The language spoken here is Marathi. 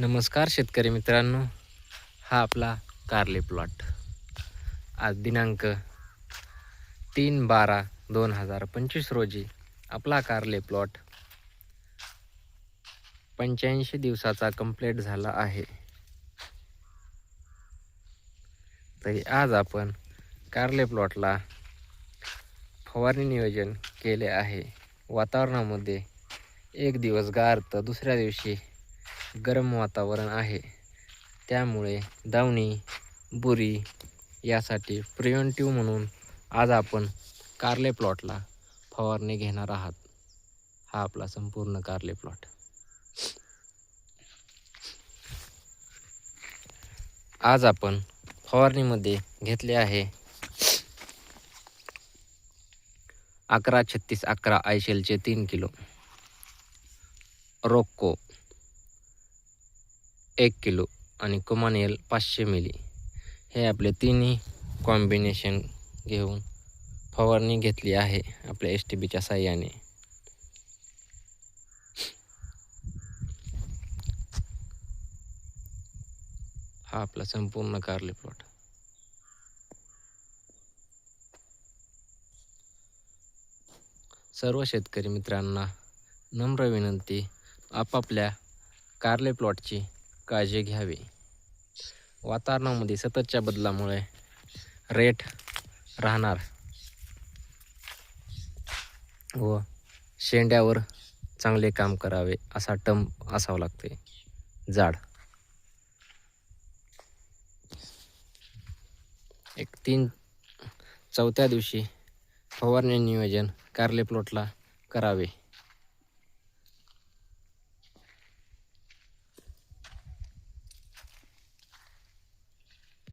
नमस्कार शेतकरी मित्रांनो. हा आपला कारले प्लॉट आज दिनांक तीन बारा दोन हजार पंचवीस रोजी आपला कारले प्लॉट पंच्याऐंशी दिवसाचा कंप्लीट झाला आहे. तरी आज आपण कारले प्लॉटला फवारणी नियोजन केले आहे. वातावरणामध्ये एक दिवस गार तर दुसऱ्या दिवशी गरम वातावरण आहे. त्यामुळे दावणी बुरी यासाठी प्रिव्हेंटिव्ह म्हणून आज आपण कारले प्लॉटला फवारणी घेणार आहात. हा आपला संपूर्ण कारले प्लॉट आज आपण फवारणीमध्ये घेतले आहे अकरा छत्तीस अकरा आयशेलचे तीन किलो रोक्को एक किलो आणि कुमानियल पाचशे मिली हे आपले तिन्ही कॉम्बिनेशन घेऊन फवारणी घेतली आहे आपल्या एस टी बीच्या साह्याने. हा आपला संपूर्ण कारले प्लॉट सर्व शेतकरी मित्रांना नम्र विनंती आपापल्या कारले प्लॉटची काळजी घ्यावी. वातावरणामध्ये सततच्या बदलामुळे रेट राहणार. व शेंड्यावर चांगले काम करावे असा टम असावं लागते जाड. एक तीन चौथ्या दिवशी फवारणी नियोजन कारले प्लॉटला करावे.